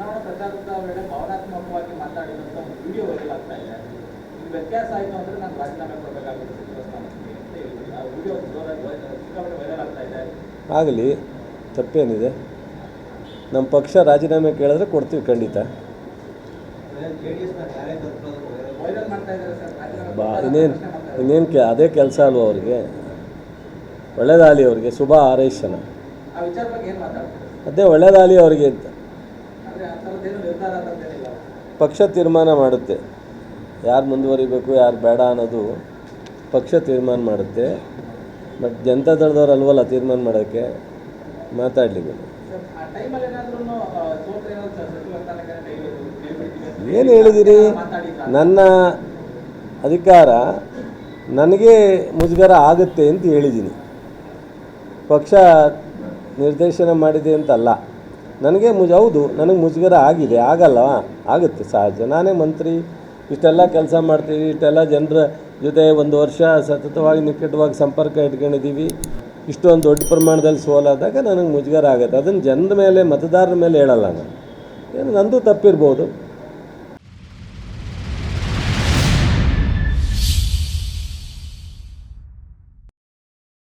ಚುನಾವಣಾ ಪ್ರಚಾರದ ವೇಳೆ ಭಾವನಾತ್ಮಕವಾಗಿ ಮಾತಾಡಿದಂತ ಒಂದು ವಿಡಿಯೋ ವೈರಲ್ ಆಗ್ತಾ ಇದೆ. ಇದು ವ್ಯತ್ಯಾಸ ಆಯಿತು ಅಂದ್ರೆ ನಾನು ರಾಜೀನಾಮೆ ಕೊಡಬೇಕಾಗುತ್ತೆ ಸಚಿವ ಸ್ಥಾನಕ್ಕೆ ಅಂತ ಹೇಳಿದ್ರಿ ಆ ವಿಡಿಯೋ ಜೋರಾಗಿ ವೈ- ಸಿಕ್ಕಾಪಟ್ಟೆ ವೈರಲ್ ಆಗ್ತಾ ಇದೆ. ಆಗಲಿ ತಪ್ಪೇನಿದೆ. ನಮ್ಮ ಪಕ್ಷ ರಾಜೀನಾಮೆ ಕೇಳಿದ್ರೆ ಕೊಡ್ತೀವಿ ಖಂಡಿತ. ವೈರಲ್ ಮಾಡ್ತಾ ಇದ್ದಾರೆ ಸರ್. ಬಾ ಇನ್ನೇನು. ಇನ್ನೇನು ಕೆ ಅದೇ ಕೆಲಸ ಅಲ್ವ ಅವ್ರಿಗೆ? ಒಳ್ಳೇದಾಗಲಿ ಅವ್ರಿಗೆ ಶುಭ ಹಾರೈಸೋಣ. ಆ ವಿಚಾರ ಬಗ್ಗೆ ಏನು ಮಾತಾಡ್ತಾರೆ ಅದೇ ಒಳ್ಳೇದಾಗಲಿ ಅವ್ರಿಗೆ ಅಂತ ಅಂದ್ರೆ ಆ ಥರದ್ದೇನು ನಿರ್ಧಾರ ಅಂತೇನಿಲ್ಲ ಪಕ್ಷ ತೀರ್ಮಾನ ಮಾಡುತ್ತೆ. ಯಾರು ಮುಂದುವರಿಬೇಕು, ಯಾರು ಬೇಡ ಅನ್ನೋದು ಪಕ್ಷ ತೀರ್ಮಾನ ಮಾಡುತ್ತೆ. ಬಟ್ ಜನತಾ ದಳದವ್ರು ಅಲ್ವಲ್ಲ ತೀರ್ಮಾನ ಮಾಡೋಕ್ಕೆ? ಮಾತಾಡಲಿಕ್ಕೆ ಏನು ಹೇಳಿದಿರಿ? ನನ್ನ ಅಧಿಕಾರ ನನಗೆ ಮುಜುಗರ ಆಗುತ್ತೆ ಅಂತ ಹೇಳಿದ್ದೀನಿ. ಪಕ್ಷ ನಿರ್ದೇಶನ ಮಾಡಿದೆ ಅಂತಲ್ಲ. ನನಗೆ ಮುಜ ಹೌದು, ನನಗೆ ಮುಜುಗರ ಆಗಿದೆ ಆಗಲ್ಲ ಆಗುತ್ತೆ ಸಹಜ. ನಾನೇ ಮಂತ್ರಿ, ಇಷ್ಟೆಲ್ಲ ಕೆಲಸ ಮಾಡ್ತೀವಿ, ಇಷ್ಟೆಲ್ಲ ಜನರ ಜೊತೆ ಒಂದು ವರ್ಷ ಸತತವಾಗಿ ನಿಕಟವಾಗಿ ಸಂಪರ್ಕ ಇಟ್ಕೊಂಡಿದ್ದೀವಿ. ಇಷ್ಟೊಂದು ದೊಡ್ಡ ಪ್ರಮಾಣದಲ್ಲಿ ಸೋಲಾದಾಗ ನನಗೆ ಮುಜುಗರ ಆಗುತ್ತೆ. ಅದನ್ನು ಜನರ ಮೇಲೆ, ಮತದಾರರ ಮೇಲೆ ಹೇಳಲ್ಲ ನಾನು. ಏನು, ನಂದು ತಪ್ಪಿರ್ಬೋದು.